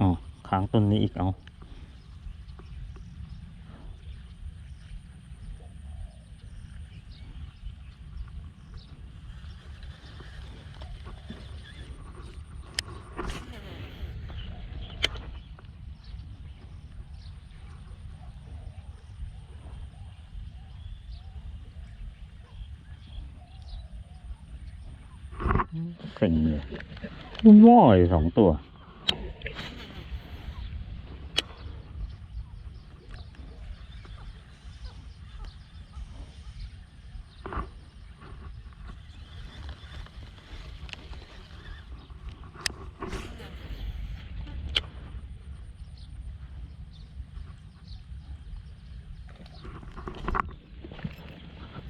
อ๋อค้างต้นนี้อีกเอา เก่งเลยว่อยสองตัว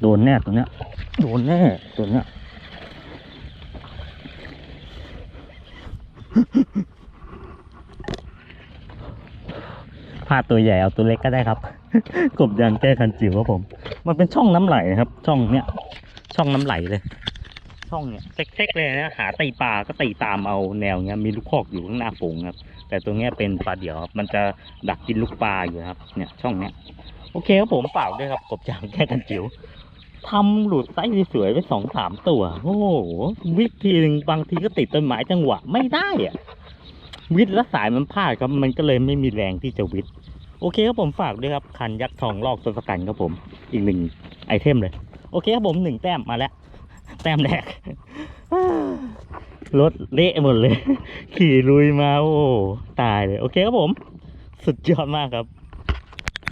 โดนแน่ตัวเนี้ย โดนแน่ตัวเนี้ยาดตัวใหญ่เอาตัวเล็กก็ได้ครับ กบยางแก้คันจิ๋วครับผม มันเป็นช่องน้ำไหลนะครับ ช่องเนี้ยช่องน้ำไหลเลย ช่องเนี้ยเซ็กๆเลยนะหาตีปลาก็ตีตามเอาแนวเนี้ยมีลูกคอกอยู่ข้างหน้าฝูงครับ แต่ตัวเนี้ยเป็นปลาเดี่ยวครับมันจะดักกินลูกปลาอยู่ครับ เนี่ยช่องเนี้ยโอเคครับผมเปล่าด้วยครับ กบยางแก้คันจิ๋วทำหลุดไซส์สวยๆไปสองสามตัว โอ้โหวิธีหนึ่งบางทีก็ติดต้นไม้จังหวะไม่ได้อะ วิทย์แล้วสายมันพลาดครับมันก็เลยไม่มีแรงที่จะวิทย์โอเคครับผมฝากด้วยครับคันยักษ์ทองลอกตัวสกันครับผมอีกหนึ่งไอเทมเลย โอเคครับผมหนึ่งแต้มมาแล้ว แต้มแรกรถเละหมดเลย ขี่ลุยมาโอ้ตายเลย โอเคครับผม สุดยอดมากครับ